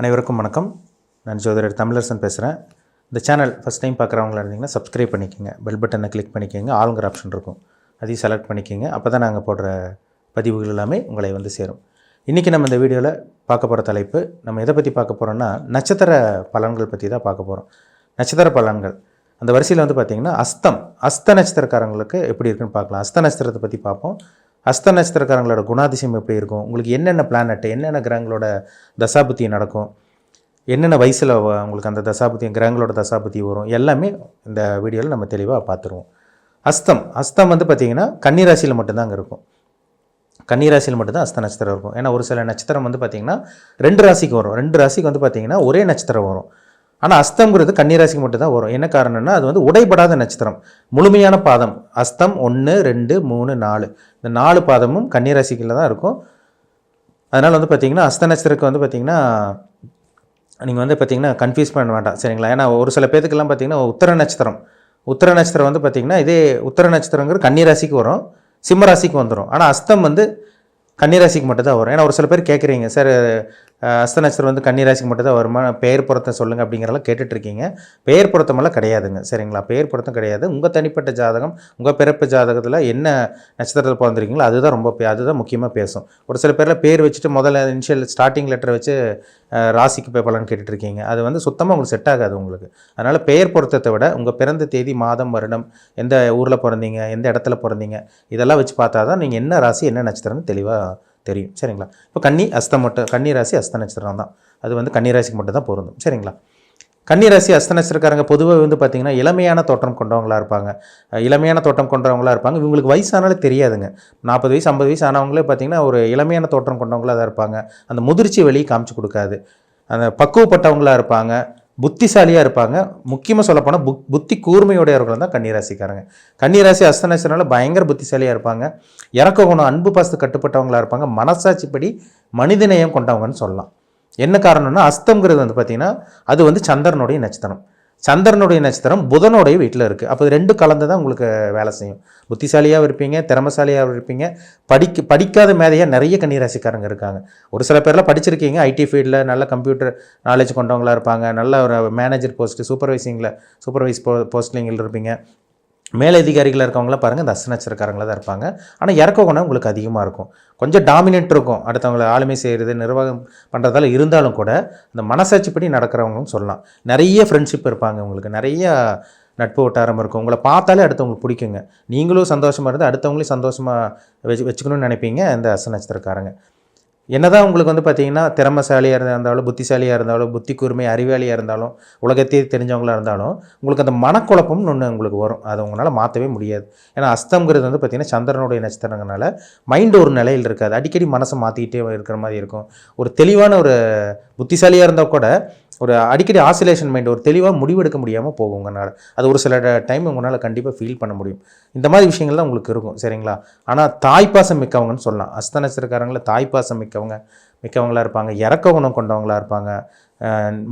அனைவருக்கும் வணக்கம். நான் ஜோதிடர் தமிழரசன் பேசுகிறேன் இந்த சேனல் ஃபஸ்ட் டைம் பார்க்குறவங்களா இருந்தீங்கன்னா சப்ஸ்கிரைப் பண்ணிக்கோங்க. பெல் பட்டனை கிளிக் பண்ணிக்கோங்க. ஆளுங்கிற ஆப்ஷன் இருக்கும். அதையும் செலக்ட் பண்ணிக்கோங்க. அப்போ தான் நாங்கள் போடுற பதிவுகள் எல்லாமே உங்களை வந்து சேரும். இன்றைக்கி நம்ம இந்த வீடியோவில் பார்க்க போகிற தலைப்பு நம்ம எதை பற்றி பார்க்க போகிறோம்னா நட்சத்திர பலன்கள் பற்றி தான் பார்க்க போகிறோம் நட்சத்திர பலன்கள். அந்த வரிசையில் வந்து பார்த்திங்கன்னா அஸ்தம். அஸ்த நட்சத்திரக்காரங்களுக்கு எப்படி இருக்குன்னு பார்க்கலாம். அஸ்த நட்சத்திரத்தை பற்றி பார்ப்போம். அஸ்த நட்சத்திரக்காரங்களோட குணாதிசயம் எப்படி இருக்கும்? உங்களுக்கு என்னென்ன பிளானட் என்னென்ன கிரகங்களோட தசாபுத்தி நடக்கும்? என்னென்ன வயசில் உங்களுக்கு அந்த தசாபுத்தி கிரகங்களோட தசாபுத்தி வரும்? எல்லாமே இந்த வீடியோவில் நம்ம தெளிவாக பார்த்துருவோம் அஸ்தம். அஸ்தம் வந்து பார்த்திங்கன்னா கன்னிராசியில் மட்டும்தாங்க இருக்கும். கன்னிராசியில் மட்டும்தான் அஸ்த நட்சத்திரம் இருக்கும். ஏன்னா ஒரு சில நட்சத்திரம் வந்து பார்த்திங்கன்னா ரெண்டு ராசிக்கு வரும். ரெண்டு ராசிக்கு வந்து பார்த்திங்கன்னா ஒரே நட்சத்திரம் வரும். ஆனால் அஸ்தம்ங்கிறது கன்னிராசிக்கு மட்டும்தான் வரும். என்ன காரணம்னா அது வந்து உடைபடாத நட்சத்திரம். முழுமையான பாதம். அஸ்தம் ஒன்று ரெண்டு மூணு நாலு. இந்த நாலு பாதமும் கன்னிராசிக்கில் தான் இருக்கும். அதனால் வந்து பார்த்திங்கன்னா அஸ்த நட்சத்திரக்கு வந்து பார்த்திங்கன்னா நீங்கள் வந்து பார்த்திங்கன்னா கன்ஃபியூஸ் பண்ண வேண்டாம். சரிங்களா? ஏன்னா ஒரு சில பேத்துக்கெல்லாம் பார்த்தீங்கன்னா உத்தர நட்சத்திரம். உத்தர நட்சத்திரம் வந்து பார்த்தீங்கன்னா இதே உத்தர நட்சத்திரங்கிறது கன்னிராசிக்கு வரும். சிம்மராசிக்கு வந்துடும் ஆனால் அஸ்தம் வந்து கன்னிராசிக்கு மட்டும் தான் வரும். ஏன்னா ஒரு சில பேர் கேட்குறீங்க சார் அஸ்த நட்சத்திரம் வந்து கன்னிராசிக்கு மட்டும் தான் வருமா? பெயர் பொருத்தம் சொல்லுங்கள் அப்படிங்கிறலாம் கேட்டுட்ருக்கீங்க. பெயர் பொருத்தமெல்லாம் கிடையாதுங்க. சரிங்களா? பெயர் பொருத்தம் கிடையாது. உங்கள் தனிப்பட்ட ஜாதகம் உங்கள் பிறப்பு ஜாதகத்தில் என்ன நட்சத்திரத்தில் பிறந்திருக்கீங்களோ அதுதான் ரொம்ப பே- அதுதான் முக்கியமாக பேசும். ஒரு சில பேரில் பேர் வச்சுட்டு முதல்ல இனிஷியல் ஸ்டார்டிங் லெட்டர் வச்சு ராசிக்கு போய் பலன் கேட்டுட்டு இருக்கீங்க அது வந்து சுத்தமாக உங்களுக்கு செட் ஆகாது உங்களுக்கு. அதனால் பெயர் பொருத்தத்தை விட உங்கள் பிறந்த தேதி மாதம் வருடம் எந்த ஊரில் பிறந்தீங்க எந்த இடத்துல பிறந்தீங்க இதெல்லாம் வச்சு பார்த்தா தான் நீங்கள் என்ன ராசி என்ன நட்சத்திரம்னு தெளிவாக தெரியும். சரிங்களா? இப்போ கன்னி அஸ்தம் மட்டும் கன்னி ராசி அஸ்த நட்சத்திரம் தான். அது வந்து கன்னி ராசிக்கு மட்டும் தான் பொருந்தும். சரிங்களா? கன்னிராசி அஸ்த நட்சத்திரக்காரங்க பொதுவாக வந்து பார்த்திங்கன்னா இளமையான தோற்றம் கொண்டவங்களா இருப்பாங்க. இளமையான தோற்றம் கொண்டவங்களா இருப்பாங்க. இவங்களுக்கு வயசானாலே தெரியாதுங்க. நாற்பது வயசு ஐம்பது வயசு ஆனவங்களே பார்த்திங்கன்னா ஒரு இளமையான தோற்றம் கொண்டவங்களா தான் இருப்பாங்க. அந்த முதிர்ச்சி வெளியே காமிச்சு கொடுக்காது. அந்த பக்குவப்பட்டவங்களா இருப்பாங்க. புத்திசாலியாக இருப்பாங்க. முக்கியமாக சொல்லப்போனால் புக் புத்தி கூர்மையுடையவர்கள் தான் கன்னிராசிக்காரங்க. கன்னிராசி அஸ்த பயங்கர புத்திசாலியாக இருப்பாங்க. இறக்க குணம் அன்பு பாசத்து கட்டுப்பட்டவங்களா இருப்பாங்க. மனசாட்சிப்படி மனிதநேயம் கொண்டவங்கன்னு சொல்லலாம். என்ன காரணம்னா அஸ்தங்கிறது வந்து பார்த்திங்கன்னா அது வந்து சந்திரனுடைய நட்சத்திரம். சந்திரனுடைய நட்சத்திரம் புதனுடைய வீட்டில் இருக்குது அப்போ ரெண்டு கலந்து தான் உங்களுக்கு வேலை செய்யும். புத்திசாலியாகவும் இருப்பீங்க திறமசாலியாகவும் இருப்பீங்க. படிக்க படிக்காத மேதையாக நிறைய கன்னிராசிக்காரங்க இருக்காங்க. ஒரு சில பேர்லாம் படிச்சிருக்கீங்க ஐடி ஃபீல்டில் நல்ல கம்ப்யூட்டர் நாலேஜ் கொண்டவங்களா இருப்பாங்க. நல்ல ஒரு மேனேஜர் போஸ்ட்டு சூப்பர்வைசிங்கில் சூப்பர்வைஸ் போ போஸ்டிங்கில் இருப்பீங்க. மேலதிகாரிகளாக இருக்கவங்களாம் பாருங்கள் இந்த அஸ்த தான் இருப்பாங்க. ஆனால் இறக்க குணம் உங்களுக்கு அதிகமாக இருக்கும். கொஞ்சம் டாமினேட் இருக்கும். அடுத்தவங்களை ஆளுமை செய்கிறது நிர்வாகம் பண்ணுறதால இருந்தாலும் கூட இந்த மனசாட்சிப்படி நடக்கிறவங்களும் சொல்லலாம். நிறைய ஃப்ரெண்ட்ஷிப் இருப்பாங்க உங்களுக்கு. நிறைய நட்பு வட்டாரம் இருக்கும். உங்களை பார்த்தாலே அடுத்தவங்களுக்கு பிடிக்குங்க. நீங்களும் சந்தோஷமாக இருந்து அடுத்தவங்களையும் சந்தோஷமாக வச்சு வச்சுக்கணும்னு நினைப்பீங்க இந்த அஸ்த என்னதான் உங்களுக்கு வந்து பார்த்தீங்கன்னா திறமசாலியாக இருந்தாலும் புத்திசாலியாக இருந்தாலும் புத்தி கூர்மை அறிவாளியாக இருந்தாலும் உலகத்தையே தெரிஞ்சவங்களாக இருந்தாலும் உங்களுக்கு அந்த மனக்குழப்பம்னு ஒன்று உங்களுக்கு வரும். அதை உங்களால் மாற்றவே முடியாது. ஏன்னா அஸ்தம்ங்கிறது வந்து பார்த்திங்கன்னா சந்திரனுடைய நட்சத்திரங்கனால மைண்டு ஒரு நிலையில் இருக்காது. அடிக்கடி மனசை மாற்றிக்கிட்டே இருக்கிற மாதிரி இருக்கும். ஒரு தெளிவான ஒரு புத்திசாலியாக இருந்தால் கூட ஒரு அடிக்கடி ஆசிலேஷன் மைண்ட் ஒரு தெளிவாக முடிவெடுக்க முடியாமல் போகும் உங்களால் அது ஒரு சில டைம் உங்களால் கண்டிப்பாக ஃபீல் பண்ண முடியும். இந்த மாதிரி விஷயங்கள்லாம் உங்களுக்கு இருக்கும் சரிங்களா? ஆனால் தாய்ப்பாசம் மிக்கவங்கன்னு சொல்லலாம். அஸ்த தாய்ப்பாசம் மிக்கவங்க மிக்கவங்களா இருப்பாங்க. இறக்க குணம் கொண்டவங்களா இருப்பாங்க.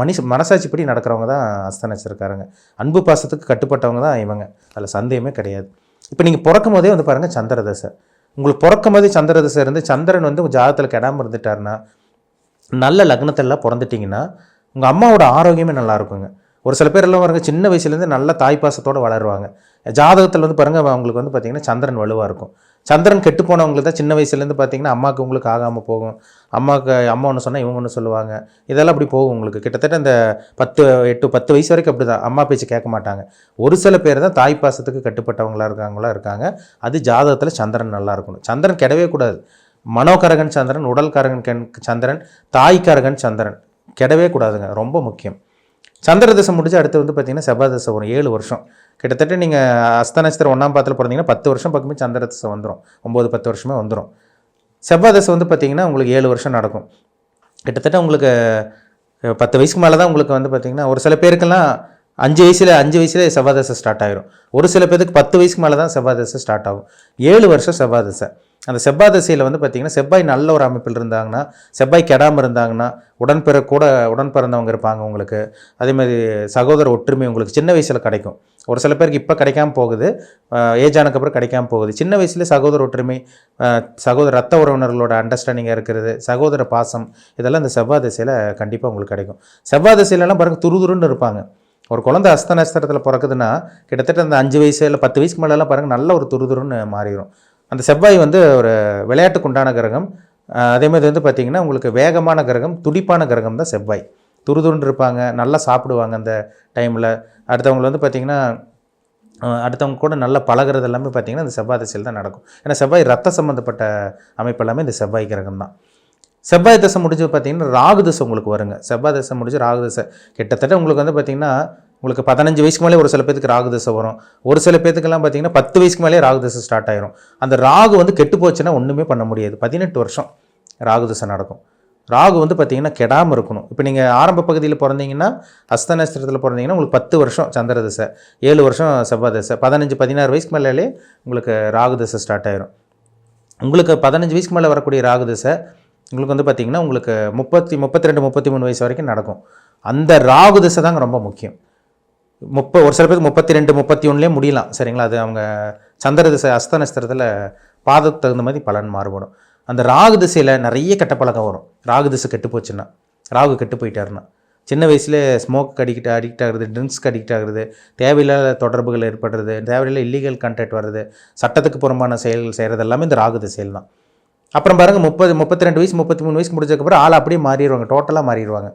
மனுஷ மனசாட்சிப்படி நடக்கிறவங்க தான் அஸ்தனச்சிருக்காருங்க. அன்பு பாசத்துக்கு கட்டுப்பட்டவங்க தான் இவங்க. அதில் சந்தேகமே கிடையாது. இப்போ நீங்கள் பிறக்கும் போதே வந்து பாருங்கள் சந்திர தசை உங்களுக்கு பிறக்கும் போதே சந்திர தசை இருந்து சந்திரன் வந்து உங்கள் ஜாதகத்தில் கெடாமல் இருந்துட்டாருன்னா நல்ல லக்னத்திலலாம் பிறந்துட்டிங்கன்னா உங்கள் அம்மாவோட ஆரோக்கியமே நல்லா இருக்குங்க. ஒரு சில பேர் எல்லாம் பாருங்க சின்ன வயசுலேருந்து நல்ல தாய்ப்பாசத்தோடு வளருவாங்க. ஜாதகத்தில் வந்து பாருங்கள் அவங்களுக்கு வந்து பார்த்திங்கன்னா சந்திரன் வலுவாக இருக்கும். சந்திரன் கெட்டு போனவங்களுக்கு தான் சின்ன வயசுலேருந்து பார்த்தீங்கன்னா அம்மாவுக்கு உங்களுக்கு ஆகாமல் போகும். அம்மாவுக்கு அம்மா ஒன்று சொன்னால் இவங்க ஒன்று சொல்லுவாங்க. இதெல்லாம் அப்படி போகும் உங்களுக்கு. கிட்டத்தட்ட இந்த பத்து எட்டு பத்து வயசு வரைக்கும் அப்படி தான் அம்மா பேச்சு கேட்க மாட்டாங்க. ஒரு சில பேர் தான் தாய் பாசத்துக்கு கட்டுப்பட்டவங்களா இருக்காங்களா இருக்காங்க. அது ஜாதகத்தில் சந்திரன் நல்லா இருக்கணும். சந்திரன் கெடவே கூடாது. மனோகரகன் சந்திரன் உடல்காரகன் கண் சந்திரன் தாய்க்காரகன் சந்திரன். கெடவே கூடாதுங்க ரொம்ப முக்கியம். சந்திர தசை முடிச்சு அடுத்து வந்து பார்த்தீங்கன்னா செவ்வாய் தசை வரும் ஏழு வருஷம். கிட்டத்தட்ட நீங்கள் அஸ்த நட்சத்திரம் ஒன்றாம் பாத்தில் பிறந்தீங்கன்னா பத்து வருஷம் பக்கமே சந்திர தசை வந்துடும் ஒம்பது பத்து வருஷமே வந்துடும் செவ்வாய் தசை வந்து பார்த்தீங்கன்னா உங்களுக்கு ஏழு வருஷம் நடக்கும். கிட்டத்தட்ட உங்களுக்கு பத்து வயசுக்கு மேலே தான் உங்களுக்கு வந்து பார்த்தீங்கன்னா ஒரு சில பேருக்கெல்லாம் அஞ்சு வயசில் அஞ்சு வயசில் செவ்வாய் தசை ஸ்டார்ட் ஆகிரும் ஒரு சில பேருக்கு பத்து வயசுக்கு மேலே தான் செவ்வாய் தசை ஸ்டார்ட் ஆகும். ஏழு வருஷம் செவ்வாய் தசை அந்த செவ்வாய் திசையில் வந்து பார்த்திங்கன்னா செவ்வாய் நல்ல ஒரு அமைப்பில் இருந்தாங்கன்னா செவ்வாய் கெடாமல் இருந்தாங்கன்னா உடன்பிற கூட உடன் பிறந்தவங்க இருப்பாங்க உங்களுக்கு. அதே மாதிரி சகோதர ஒற்றுமை உங்களுக்கு சின்ன வயசில் கிடைக்கும். ஒரு சில பேருக்கு இப்போ கிடைக்காம போகுது. ஏஜ் ஆனதுக்கப்புறம் கிடைக்காம போகுது. சின்ன வயசுல சகோதர ஒற்றுமை சகோதர ரத்த உறவினர்களோட அண்டர்ஸ்டாண்டிங்காக இருக்கிறது சகோதர பாசம் இதெல்லாம் இந்த செவ்வாய் திசையில் கண்டிப்பாக உங்களுக்கு கிடைக்கும். செவ்வாய் திசையிலலாம் பாருங்க துருதுருன்னு இருப்பாங்க. ஒரு குழந்தை அஸ்த நட்சத்திரத்தில் பிறக்குதுன்னா கிட்டத்தட்ட அந்த அஞ்சு வயசு இல்லை பத்து வயசுக்கு மேலெல்லாம் பாருங்கள் நல்ல ஒரு துருதுருன்னு மாறிடும் அந்த செவ்வாய் வந்து ஒரு விளையாட்டுக்குண்டான கிரகம். அதேமாதிரி வந்து பார்த்திங்கன்னா உங்களுக்கு வேகமான கிரகம் துடிப்பான கிரகம் தான் செவ்வாய். துருதுருன்னு இருப்பாங்க நல்லா சாப்பிடுவாங்க அந்த டைமில் அடுத்தவங்களை வந்து பார்த்திங்கன்னா அடுத்தவங்க கூட நல்லா பழகுறது எல்லாமே பார்த்திங்கன்னா இந்த செவ்வாய் திசையில் தான் நடக்கும். ஏன்னா செவ்வாய் ரத்த சம்மந்தப்பட்ட அமைப்பு எல்லாமே இந்த செவ்வாய் கிரகம் தான். செவ்வாய் தசை முடிஞ்சு பார்த்தீங்கன்னா ராகு தசை உங்களுக்கு வருங்க. செவ்வாய் தசை முடிஞ்சு ராகு தசை. கிட்டத்தட்ட உங்களுக்கு வந்து பார்த்திங்கன்னா உங்களுக்கு பதினஞ்சு வயசுக்கு மேலே ஒரு சில பேத்துக்கு ராகு தசை வரும். ஒரு சில பேத்துக்கெல்லாம் பார்த்தீங்கன்னா பத்து வயசுக்கு மேலே ராகு தசை ஸ்டார்ட் ஆயிரும். அந்த ராகு வந்து கெட்டு போச்சுன்னா ஒன்றுமே பண்ண முடியாது. பதினெட்டு வருஷம் ராகு தசை நடக்கும். ராகு வந்து பார்த்திங்கன்னா கெடாமல் இருக்கணும். இப்போ நீங்கள் ஆரம்ப பகுதியில் பிறந்தீங்கன்னா அஸ்த நட்சத்திரத்தில் பிறந்தீங்கன்னா உங்களுக்கு பத்து வருஷம் சந்திர தசை ஏழு வருஷம் செவ்வாய் தசை. பதினஞ்சு பதினாறு வயசுக்கு மேலே உங்களுக்கு ராகு தசை ஸ்டார்ட் ஆயிரும். உங்களுக்கு பதினஞ்சு வயசுக்கு மேலே வரக்கூடிய ராகு தசை உங்களுக்கு வந்து பார்த்திங்கன்னா உங்களுக்கு முப்பத்தி முப்பத்தி ரெண்டு முப்பத்தி மூணு வயசு வரைக்கும் நடக்கும். அந்த ராகு தசை தாங்க ரொம்ப முக்கியம். முப்ப ஒரு சில பேருக்கு முப்பத்தி ரெண்டு முப்பத்தி ஒன்றுலேயே முடியலாம் சரிங்களா? அது அவங்க சந்திர திசை அஸ்த நஸ்திரத்தில் பாதத்துக்கு தகுந்த மாதிரி பலன் மாறுபடும். அந்த ராகு திசையில் நிறைய கெட்ட பழக்கம் வரும். ராகு திசை கெட்டு போச்சுன்னா ராகு கெட்டு போயிட்டாருன்னா. சின்ன வயசுல ஸ்மோக் அடிக்ட் அடிக்ட் ஆகுறது ட்ரிங்க்ஸ்க்கு அடிக்ட் ஆகுறது தேவையில்லாத தொடர்புகள் ஏற்படுறது தேவையில்லாத இல்லீகல் கண்டெக்ட் வர்றது சட்டத்துக்கு புறம்பான செயல்கள் செய்கிறது எல்லாமே இந்த ராகு திசையில் தான். அப்புறம் பாருங்க முப்பது முப்பத்தி ரெண்டு வயசு முப்பத்தி மூணு வயசு முடிஞ்சதுக்கப்புறம் ஆள் அப்படியே மாறிடுவாங்க டோட்டலாக மாறிடுவாங்க.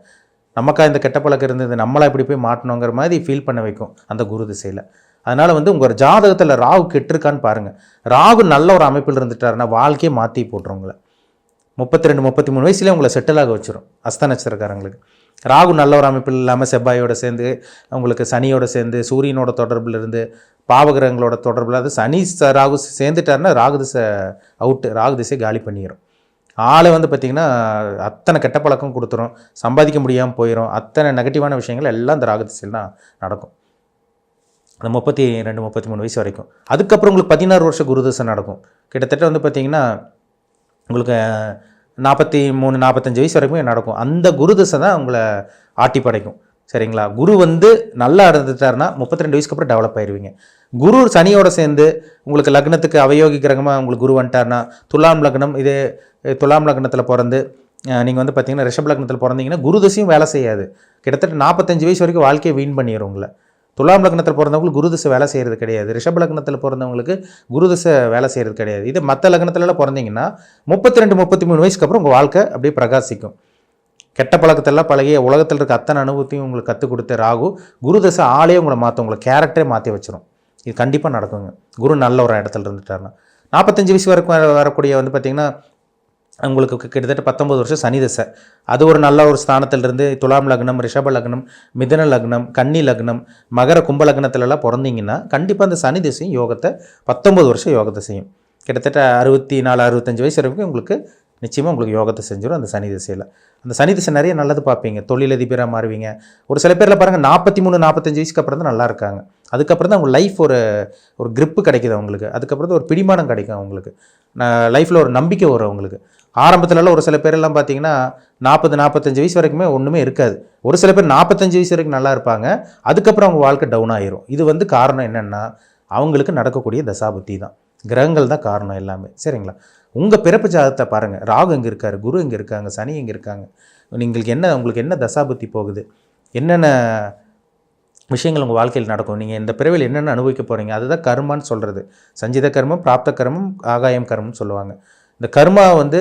நமக்கா இந்த கெட்ட பழக்கம் இருந்தது நம்மளா இப்படி போய் மாட்டணுங்கிற மாதிரி ஃபீல் பண்ண வைக்கும் அந்த குரு திசையில். அதனால் வந்து உங்கள் ஜாதகத்தில் ராகு கெட்டிருக்கான்னு பாருங்கள் ராகு நல்ல ஒரு அமைப்பில் இருந்துட்டாருன்னா வாழ்க்கையே மாற்றி போட்டுரும் முப்பத்தி ரெண்டு முப்பத்தி மூணு வயசுலேயே உங்களை செட்டில் ஆக வச்சிரும் அஸ்த நட்சத்திரக்காரங்களுக்கு. ராகு நல்ல ஒரு அமைப்பில் இல்லாமல் செவ்வாயோட சேர்ந்து உங்களுக்கு சனியோட சேர்ந்து சூரியனோட தொடர்பில் இருந்து பாவகிரகங்களோட தொடர்பில் அது சனி ராகு சேர்ந்துட்டாருன்னா ராகு திசை அவுட்டு ராகு திசை காலி பண்ணிடும் ஆளை வந்து பார்த்திங்கன்னா அத்தனை கெட்ட பழக்கம் கொடுத்துரும் சம்பாதிக்க முடியாமல் போயிடும் அத்தனை நெகட்டிவான விஷயங்கள் எல்லாம் இந்த ராகதிசையில் தான் நடக்கும். அந்த முப்பத்தி ரெண்டு முப்பத்தி மூணு வயசு வரைக்கும். அதுக்கப்புறம் உங்களுக்கு பதினாறு வருஷம் குருதசை நடக்கும். கிட்டத்தட்ட வந்து பார்த்திங்கன்னா உங்களுக்கு நாற்பத்தி மூணு நாற்பத்தஞ்சு வயசு வரைக்கும் நடக்கும். அந்த குருதசை தான் உங்களை ஆட்டி படைக்கும் சரிங்களா? குரு வந்து நல்லா இருந்துட்டாருன்னா முப்பத்தி ரெண்டு வயசுக்கு அப்புறம் டெவலப் ஆயிடுவீங்க குரு சனியோட சேர்ந்து உங்களுக்கு லக்னத்துக்கு அவயோகி கிரகமாக உங்களுக்கு குரு வந்துட்டாருன்னா துலாம் லக்னம் இதே துலாம் லக்னத்தில் பிறந்து நீங்கள் வந்து பார்த்தீங்கன்னா ரிஷப் லக்னத்தில் பிறந்தீங்கன்னா குரு தசையும் வேலை செய்யாது. கிட்டத்தட்ட நாற்பத்தஞ்சு வயசு வரைக்கும் வாழ்க்கையை வீண் பண்ணிடும் உங்களை. துலாம் லக்னத்தில் பிறந்தவங்களுக்கு குரு திசை வேலை செய்கிறது கிடையாது. ரிஷப லக்னத்தில் பிறந்தவங்களுக்கு குரு திசை வேலை செய்கிறது கிடையாது. இது மற்ற லக்னத்துலலாம் பிறந்தீங்கன்னா முப்பத்தி ரெண்டு முப்பத்தி மூணு வயசுக்கு அப்புறம் உங்கள் வாழ்க்கை அப்படியே பிரகாசிக்கும். கெட்ட பழக்கத்தெல்லாம் பழகிய உலகத்தில் இருக்க அத்தனை அனுபவத்தையும் உங்களுக்கு கற்றுக் கொடுத்த ராகு குரு தசை ஆளே உங்களை மாற்ற உங்களை கேரக்டரே மாற்றி வச்சிடும் இது கண்டிப்பாக நடக்குங்க. குரு நல்ல ஒரு இடத்துல இருந்துட்டாருன்னா. நாற்பத்தஞ்சு வயசு வரைக்கும் வரக்கூடிய வந்து பார்த்திங்கன்னா உங்களுக்கு கிட்டத்தட்ட பத்தொம்பது வருஷம் சனி தசை. அது ஒரு நல்ல ஒரு ஸ்தானத்திலிருந்து துலாம் லக்னம் ரிஷப லக்னம் மிதன லக்னம் கன்னி லக்னம் மகர கும்ப லக்னத்திலலாம் பிறந்தீங்கன்னா கண்டிப்பாக அந்த சனி திசையும் யோகத்தை பத்தொம்பது வருஷம் யோகத்தை செய்யும். கிட்டத்தட்ட அறுபத்தி நாலு அறுபத்தஞ்சு வயசு வரைக்கும் உங்களுக்கு நிச்சயமாக உங்களுக்கு யோகத்தை செஞ்சிடும் அந்த சனி திசையில். அந்த சனி திசை நிறைய நல்லது பார்ப்பீங்க. தொழிலதிபராக மாறுவீங்க. ஒரு சில பேரில் பாருங்கள் நாற்பத்தி மூணு நாற்பத்தஞ்சு வயசுக்கு அப்புறம் தான் நல்லா இருக்காங்க. அதுக்கப்புறம் தான் அவங்க லைஃப் ஒரு ஒரு கிரிப்பு கிடைக்குது அவங்களுக்கு. அதுக்கப்புறம் தான் ஒரு பிடிமானம் கிடைக்கும் அவங்களுக்கு. லைஃப்பில் ஒரு நம்பிக்கை வரும் அவங்களுக்கு. ஆரம்பத்துலலாம் ஒரு சில பேரெல்லாம் பார்த்தீங்கன்னா நாற்பது நாற்பத்தஞ்சு வயசு வரைக்குமே ஒன்றுமே இருக்காது. ஒரு சில பேர் நாற்பத்தஞ்சு வயசு வரைக்கும் நல்லா இருப்பாங்க. அதுக்கப்புறம் அவங்க வாழ்க்கை டவுன் ஆயிரும். இது வந்து காரணம் என்னென்னா அவங்களுக்கு நடக்கக்கூடிய தசாபுத்தி தான். கிரகங்கள் தான் காரணம் எல்லாமே. சரிங்களா? உங்கள் பிறப்பு ஜாதகத்தை பாருங்கள் ராகு எங்கே இருக்கார்? குரு எங்கே இருக்காங்க? சனி எங்கே இருக்காங்க? நீங்கள் என்ன உங்களுக்கு என்ன தசாபுத்தி போகுது? என்னென்ன விஷயங்கள் உங்கள் வாழ்க்கையில் நடக்கும்? நீங்கள் இந்த பிறவியில் என்னென்ன அனுபவிக்க போகிறீங்க அதுதான் கர்மான்னு சொல்கிறது சஞ்சித கர்மம் பிராப்த கர்மம் ஆகாயம் கர்மம்னு சொல்லுவாங்க. இந்த கர்மா வந்து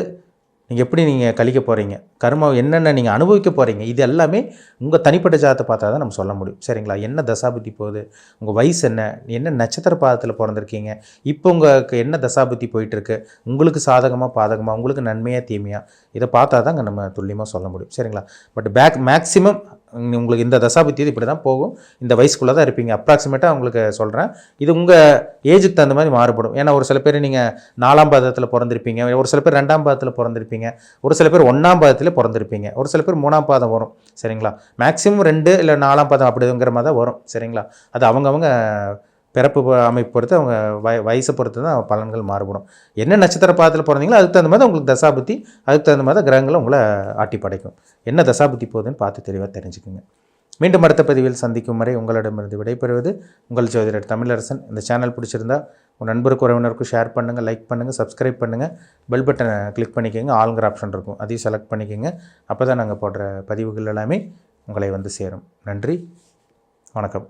நீங்கள் எப்படி நீங்கள் கழிக்க போகிறீங்க கர்மா என்னென்ன நீங்கள் அனுபவிக்க போகிறீங்க இது எல்லாமே உங்கள் தனிப்பட்ட ஜாதத்தை பார்த்தா தான் நம்ம சொல்ல முடியும். சரிங்களா? என்ன தசாபுத்தி போகுது? உங்கள் வயசு என்ன? என்ன நட்சத்திர பாதத்தில் பிறந்திருக்கீங்க? இப்போ உங்களுக்கு என்ன தசாபுத்தி போயிட்டுருக்கு? உங்களுக்கு சாதகமாக பாதகமாக உங்களுக்கு நன்மையாக தீமையாக இதை பார்த்தா தாங்க நம்ம துல்லியமாக சொல்ல முடியும். சரிங்களா? பட் பேக் மேக்ஸிமம் உங்களுக்கு இந்த தசாபுத்தி இப்படி தான் போகும். இந்த வயசுக்குள்ளே தான் இருப்பீங்க. அப்ராக்சிமேட்டாக உங்களுக்கு சொல்கிறேன் இது உங்கள் ஏஜுக்கு தகுந்த மாதிரி மாறுபடும். ஏன்னா ஒரு சில பேர் நீங்கள் நாலாம் பாதத்தில் பிறந்திருப்பீங்க. ஒரு சில பேர் ரெண்டாம் பாதத்தில் பிறந்திருப்பீங்க. ஒரு சில பேர் ஒன்றாம் பாதத்தில் பிறந்திருப்பீங்க. ஒரு சில பேர் மூணாம் பாதம் வரும். சரிங்களா? மேக்ஸிமம் ரெண்டு இல்லை நாலாம் பாதம் அப்படிங்கிற மாதிரி தான் வரும். சரிங்களா? அது அவங்கவுங்க பிறப்பு அமைப்பு பொறுத்து அவங்க வய வயசை பொறுத்து தான் பலன்கள் மாறுபடும். என்ன நட்சத்திர பாதத்தில் பிறந்தீங்களோ அதுக்கு தகுந்த மாதிரி உங்களுக்கு தசாபுத்தி அதுக்கு தகுந்த மாதிரி தான் கிரகங்களும் உங்களை ஆட்டி படைக்கும். என்ன தசாபுத்தி போகுதுன்னு பார்த்து தெளிவாக தெரிஞ்சுக்குங்க. மீண்டும் அடுத்த பதிவில் சந்திக்கும் வரை உங்களிடமிருந்து விடைபெறுவது உங்கள் ஜோதிடர் தமிழரசன். இந்த சேனல் பிடிச்சிருந்தா உங்கள் நண்பருக்கு உறவினருக்கும் ஷேர் பண்ணுங்கள் லைக் பண்ணுங்கள் சப்ஸ்கிரைப் பண்ணுங்கள் பெல் பட்டனை கிளிக் பண்ணிக்கோங்க. ஆளுங்கிற ஆப்ஷன் இருக்கும். அதையும் செலக்ட் பண்ணிக்கோங்க. அப்போ தான் நாங்கள் போடுற பதிவுகள் எல்லாமே உங்களை வந்து சேரும். நன்றி. வணக்கம்.